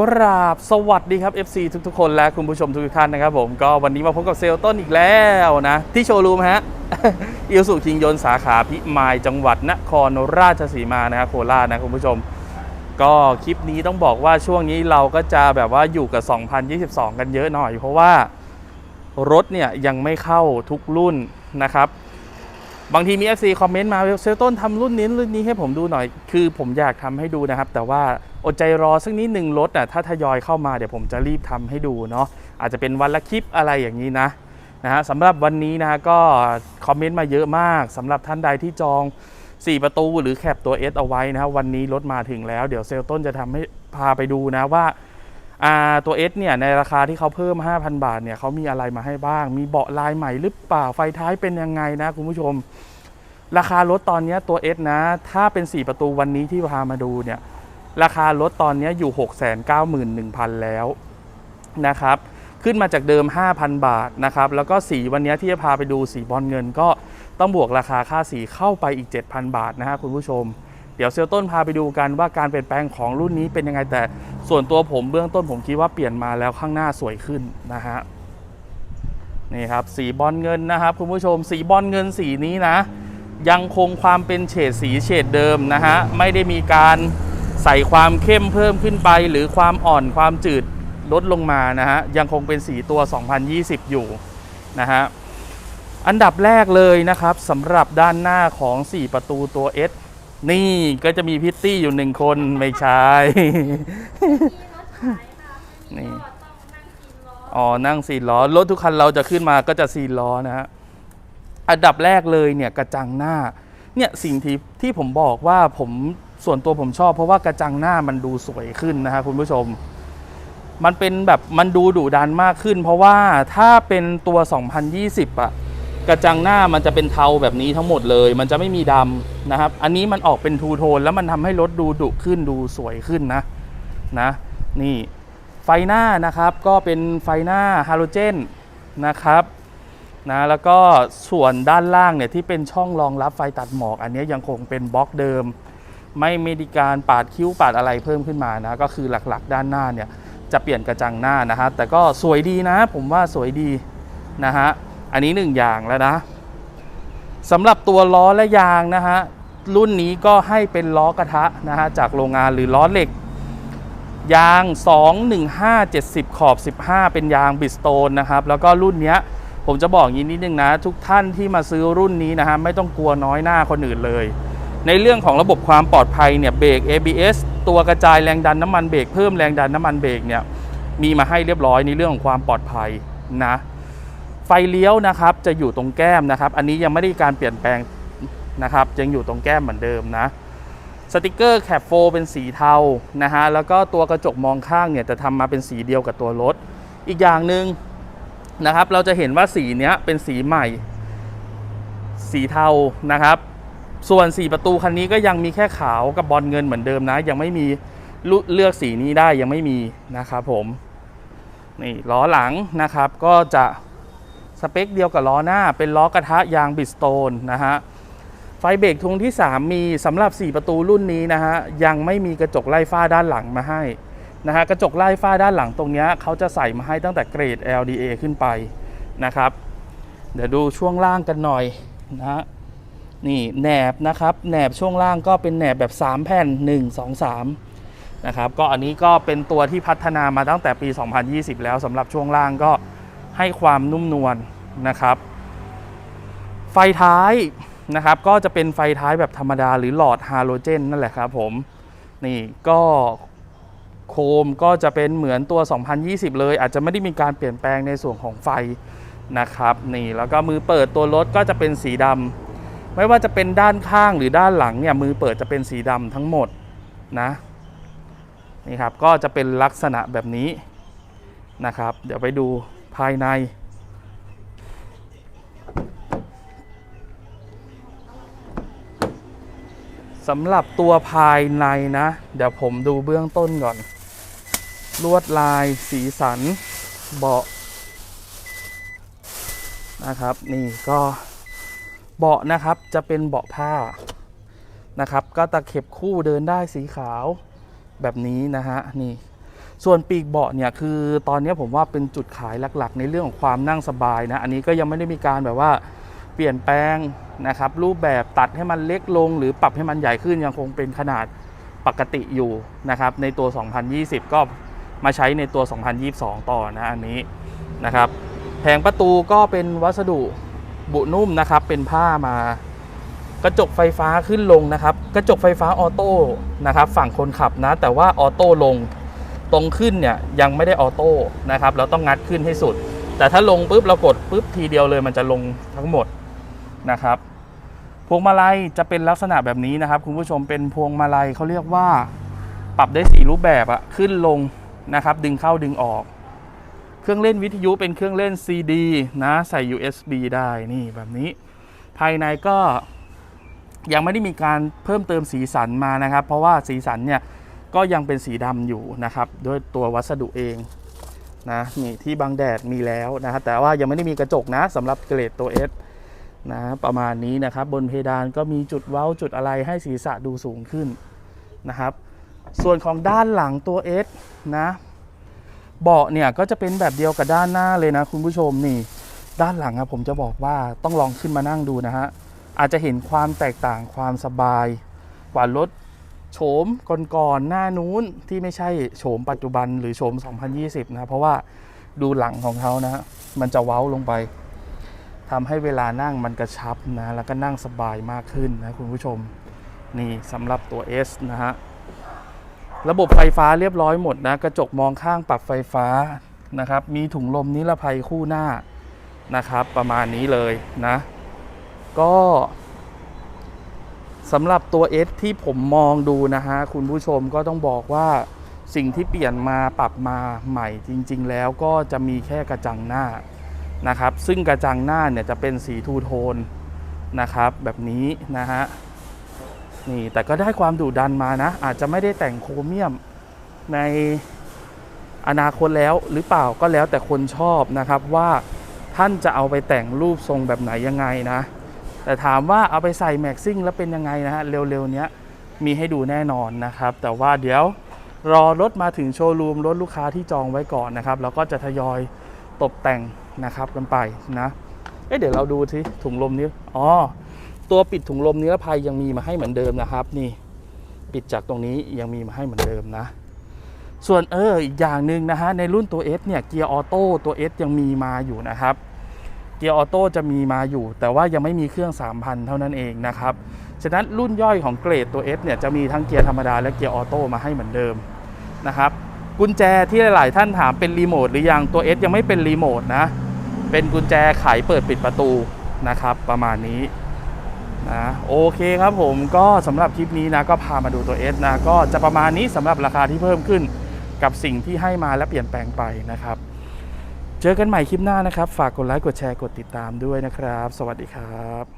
กราบสวัสดีครับ FC ทุกๆ คนและคุณผู้ชมทุกท่านนะครับผมก็วันนี้มาพบกับเซลต้นอีกแล้วนะ ที่โชว์รูมฮะอิลสุคิงยนสาขาพิมายจังหวัดนครราชสีมานะฮะโคราชนะคุณผู้ชม ก็คลิปนี้ต้องบอกว่าช่วงนี้เราก็จะแบบว่าอยู่กับ 2022 กันเยอะหน่อย เพราะว่ารถเนี่ยยังไม่เข้าทุกรุ่นนะครับบางทีมี FC คอมเมนต์มาเซลต้นทำรุ่นนี้รุ่นนี้ให้ผมดูหน่อย คือผมอยากทำให้ดูนะครับ แต่ว่า อดใจรอสักนิดหนึ่งรถอะถ้าทยอยเข้ามาเดี๋ยวผมจะรีบทำให้ดูเนาะอาจจะเป็นวันละคลิปอะไรอย่างนี้นะนะฮะสำหรับวันนี้นะก็คอมเมนต์มาเยอะมากสำหรับท่านใดที่จอง 4 ประตูหรือแคปตัว S เอาไว้นะครับวันนี้รถมาถึงแล้ว เดี๋ยวเซลต้นจะทำให้พาไปดูนะว่าอ่าตัว S เนี่ยในราคาที่เขาเพิ่ม 5,000 บาทเนี่ยเขามีอะไรมาให้บ้าง มีเบาะลายใหม่หรือเปล่าไฟท้ายเป็นยังไงนะคุณผู้ชม ราคารถตอนนี้ตัว S นะ ถ้าเป็น 4 ประตูวันนี้ที่พามาดูเนี่ย ราคารถตอนนี้อยู่ 691,000 แล้วนะครับขึ้นมาจากเดิม 5,000 บาทนะครับแล้วก็สีวันนี้ที่จะพาไปดูสีบอลเงินก็ต้องบวกราคาค่าสีเข้าไปอีก 7,000 บาทนะฮะคุณผู้ชม เดี๋ยวเซลต้นพาไปดูกันว่าการเปลี่ยนแปลงของรุ่นนี้เป็นยังไงแต่ส่วนตัวผมเบื้องต้นผมคิดว่าเปลี่ยนมาแล้วข้างหน้าสวยขึ้นนะฮะนี่ครับสีบอลเงินนะครับคุณผู้ชมสีบอลเงินสีนี้นะ ยังคงความเป็นเฉดสีเฉดเดิมนะฮะไม่ได้มีการ ใส่ความเข้มเพิ่มขึ้นไป หรือความอ่อนความจืดลดลงมานะฮะยังคงเป็นสีตัว 2020 อยู่นะฮะอันดับแรกเลยนะครับสำหรับด้านหน้าของ 4 ประตูตัว S นี่ก็จะมีพิตตี้อยู่หนึ่งคนไม่ใช่นี่อ๋อ นั่งสี่ล้อ รถทุกคันเราจะขึ้นมาก็จะสี่ล้อนะฮะ อันดับแรกเลยเนี่ยกระจังหน้า เนี่ยสิ่งที่ที่ผมบอกว่าผม ส่วนตัวผมชอบเพราะว่ากระจังหน้ามันดูสวยขึ้นนะฮะคุณผู้ชม มันเป็นแบบมันดูดุดันมากขึ้น เพราะว่าถ้าเป็นตัว 2020อะกระจังหน้ามันจะเป็นเทาแบบนี้ทั้งหมดเลย มันจะไม่มีดำนะครับ อันนี้มันออกเป็นทูโทนแล้วมันทำให้รถดูดุขึ้นดูสวยขึ้นนะนะ นี่ไฟหน้านะครับก็เป็นไฟหน้าฮาโลเจนนะครับนะแล้วก็ส่วนด้านล่างเนี่ยที่เป็นช่องรองรับไฟตัดหมอก อันนี้ยังคงเป็นบล็อกเดิม ไม่มีการปาดคิ้วปาดอะไรเพิ่มขึ้นมานะก็คือหลักๆ ด้านหน้าเนี่ยจะเปลี่ยนกระจังหน้านะฮะแต่ก็สวยดีนะ ผมว่าสวยดีนะฮะอันนี้หนึ่งอย่างแล้วนะสำหรับตัวล้อและยางนะฮะรุ่นนี้ก็ให้เป็นล้อกระทะนะฮะจากโรงงานหรือล้อเหล็ก ยาง 21570 ขอบ 15 เป็นยางบิสโตนนะครับแล้วก็รุ่นเนี้ยผมจะบอกอย่างนี้นิดนึงนะ ทุกท่านที่มาซื้อรุ่นนี้นะฮะไม่ต้องกลัวน้อยหน้าคนอื่นเลย ในเรื่องของระบบความปลอดภัยเนี่ยเบรก ABS ตัวกระจายแรงดันน้ำมันเบรกเพิ่มแรงดันน้ำมันเบรกเนี่ยมีมาให้เรียบร้อยในเรื่องของความปลอดภัยนะไฟเลี้ยวนะครับจะอยู่ตรงแก้มนะครับ อันนี้ยังไม่ได้การเปลี่ยนแปลงนะครับยังอยู่ตรงแก้มเหมือนเดิมนะสติกเกอร์แคปโฟเป็นสีเทานะฮะแล้วก็ตัวกระจกมองข้างเนี่ยจะทำมาเป็นสีเดียวกับตัวรถ อีกอย่างหนึ่งนะครับ เราจะเห็นว่าสีเนี้ยเป็นสีใหม่ สีเทานะครับ ส่วน 4 ประตูคันนี้ก็ยังมีแค่ขาวกับบอลเงินเหมือนเดิมนะ ยังไม่มีเลือกสีนี้ได้ยังไม่มีนะครับผมนี่ล้อหลังนะครับก็จะสเปคเดียวกับล้อหน้า เป็นล้อกระทะยางบิสโตนนะฮะไฟเบรกทุงที่ 3 มีสำหรับ 4 ประตูรุ่นนี้นะฮะยังไม่มีกระจกไล่ฟ้าด้านหลังมาให้นะฮะกระจกไล่ฝ้าด้านหลังตรงนี้เขาจะใส่มาให้ตั้งแต่เกรด LDA ขึ้นไปนะครับ เดี๋ยวดูช่วงล่างกันหน่อยนะฮะ นี่แหนบนะครับแหนบช่วงล่างก็เป็นแหนบแบบ 3 แผ่น 1 2 3นะครับก็อันนี้ก็เป็นตัวที่พัฒนามาตั้งแต่ปี 2020 แล้วสำหรับช่วงล่างก็ให้ความนุ่มนวลนะครับ ไฟท้ายนะครับก็จะเป็นไฟท้ายแบบธรรมดาหรือหลอดฮาโลเจนนั่นแหละครับผมนี่ก็โคมก็จะเป็นเหมือนตัว 2020 เลย อาจจะไม่ได้มีการเปลี่ยนแปลงในส่วนของไฟนะครับนี่แล้วก็มือเปิดตัวรถก็จะเป็นสีดำ ไม่ว่าจะเป็นด้านข้างหรือด้านหลังเนี่ยมือเปิดจะเป็นสีดำทั้งหมดนะนี่ครับก็จะเป็นลักษณะแบบนี้นะครับ เดี๋ยวไปดูภายใน สำหรับตัวภายในนะ เดี๋ยวผมดูเบื้องต้นก่อน ลวดลายสีสันเบาะนะครับ นี่ก็ เบาะนะครับจะเป็นเบาะผ้านะครับ ก็ตะเข็บคู่เดินได้สีขาวแบบนี้นะฮะนี่ ส่วนปีกเบาะเนี่ยคือตอนนี้ผมว่าเป็นจุดขายหลัก ๆ ในเรื่องของความนั่งสบายนะ อันนี้ก็ยังไม่ได้มีการแบบว่าเปลี่ยนแปลงนะครับ รูปแบบตัดให้มันเล็กลง หรือปรับให้มันใหญ่ขึ้นยังคงเป็นขนาดปกติอยู่นะครับ ในตัว 2020 ก็มาใช้ในตัว 2022 ต่อนะอันนี้นะครับแผงประตูก็เป็นวัสดุ บุนุ่มนะครับเป็นผ้ามากระจกไฟฟ้าขึ้นลงนะครับ กระจกไฟฟ้าออโต้นะครับฝั่งคนขับนะ แต่ว่าออโต้ลงตรงขึ้นเนี่ยยังไม่ได้ออโต้นะครับเราต้องงัดขึ้นให้สุด แต่ถ้าลงปุ๊บเรากดปุ๊บทีเดียวเลยมันจะลงทั้งหมดนะครับพวงมาลัยจะเป็นลักษณะแบบนี้นะครับ คุณผู้ชมเป็นพวงมาลัยเขาเรียกว่า ปรับได้สีรูปแบบอะขึ้นลงนะครับ ดึงเข้าดึงออก เครื่องเล่นวิทยุเป็นเครื่องเล่น CD นะใส่ USB ได้นี่แบบนี้ ภายในก็ยังไม่ได้มีการเพิ่มเติมสีสันมานะครับ เพราะว่าสีสันเนี่ยก็ยังเป็นสีดำอยู่นะครับด้วยตัววัสดุเองนะนี่ที่บังแดดมีแล้วนะครับแต่ว่ายังไม่ได้มีกระจกนะสำหรับเกรดตัว S นะประมาณนี้นะครับ บนเพดานก็มีจุดเว้าจุดอะไรให้ศีรษะดูสูงขึ้นนะครับ ส่วนของด้านหลังตัว S นะ เบาะเนี่ยก็จะเป็นแบบเดียวกับด้านหน้าเลยนะ คุณผู้ชมนี่ด้านหลังอะผมจะบอกว่าต้องลองขึ้นมานั่งดูนะฮะอาจจะเห็นความแตกต่างความสบาย กว่ารถโฉมก่อนๆหน้านู้นที่ไม่ใช่โฉมปัจจุบันหรือโฉม 2020 นะเพราะว่าดูหลังของเขานะฮะมันจะเว้าลงไปทำให้เวลานั่งมันกระชับนะแล้วก็นั่งสบายมากขึ้นนะคุณผู้ชมนี่สำหรับตัว S นะฮะ ระบบไฟฟ้าเรียบร้อยหมดนะ กระจกมองข้างปรับไฟฟ้านะครับ มีถุงลมนิรภัยคู่หน้านะครับ ประมาณนี้เลยนะ ก็สำหรับตัว S ที่ผมมองดูนะฮะ คุณผู้ชมก็ต้องบอกว่าสิ่งที่เปลี่ยนมาปรับมาใหม่จริง ๆ แล้วก็จะมีแค่กระจังหน้านะครับ ซึ่งกระจังหน้าเนี่ยจะเป็นสีทูโทนนะครับ แบบนี้นะฮะ นี่แต่ก็ได้ความดุดันมานะ อาจจะไม่ได้แต่งโครเมียมในอนาคตแล้วหรือเปล่าก็แล้วแต่คนชอบนะครับว่าท่านจะเอาไปแต่งรูปทรงแบบไหนยังไงนะ แต่ถามว่าเอาไปใส่แม็กซิ่งแล้วเป็นยังไงนะฮะ เร็วๆเนี้ยมีให้ดูแน่นอนนะครับ แต่ว่าเดี๋ยวรอรถมาถึงโชว์รูมรถลูกค้าที่จองไว้ก่อนนะครับแล้วก็จะทยอยตกแต่งนะครับกันไปนะ เอ๊ะเดี๋ยวเราดูสิถุงลมนี้อ๋อ ตัวปิดถุงลมนิรภัยยังมีมาให้เหมือนเดิมนะครับ นี่ปิดจากตรงนี้ยังมีมาให้เหมือนเดิมนะ ส่วนเอออีกอย่างหนึ่งนะฮะในรุ่นตัว S เนี่ยเกียร์ออโต้ตัว S ยังมีมาอยู่นะครับเกียร์ออโต้จะมีมาอยู่ แต่ว่ายังไม่มีเครื่อง 3,000 เท่านั้นเองนะครับฉะนั้นรุ่นย่อยของเกรดตัว S เนี่ยจะมีทั้งเกียร์ธรรมดาและเกียร์ออโต้มาให้เหมือนเดิมนะครับกุญแจที่หลาย ๆ ท่านถามเป็นรีโมทหรือยังตัว S ยังไม่เป็นรีโมทนะเป็นกุญแจไขเปิดปิดประตูนะครับประมาณนี้ นะโอเคครับผมก็สำหรับคลิปนี้นะก็พามาดูตัว S นะก็จะประมาณนี้สำหรับราคาที่เพิ่มขึ้นกับสิ่งที่ให้มาและเปลี่ยนแปลงไปนะครับ เจอกันใหม่คลิปหน้านะครับ ฝากกดไลค์กดแชร์กดติดตามด้วยนะครับ สวัสดีครับ